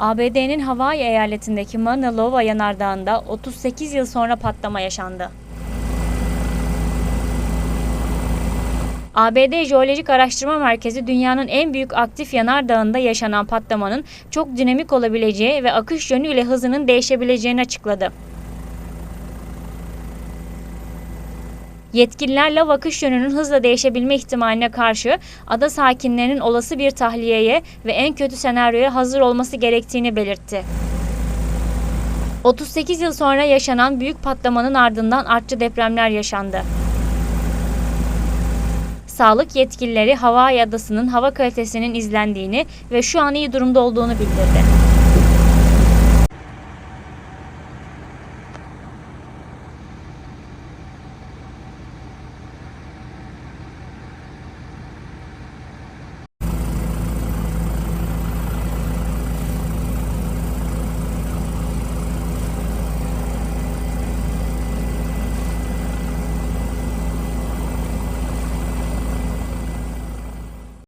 ABD'nin Hawaii eyaletindeki Mauna Loa yanardağında 38 yıl sonra patlama yaşandı. ABD Jeolojik Araştırma Merkezi dünyanın en büyük aktif yanardağında yaşanan patlamanın çok dinamik olabileceği ve akış yönüyle hızının değişebileceğini açıkladı. Yetkililer lav akış yönünün hızla değişebilme ihtimaline karşı ada sakinlerinin olası bir tahliyeye ve en kötü senaryoya hazır olması gerektiğini belirtti. 38 yıl sonra yaşanan büyük patlamanın ardından artçı depremler yaşandı. Sağlık yetkilileri Hawaii adasının hava kalitesinin izlendiğini ve şu an iyi durumda olduğunu bildirdi.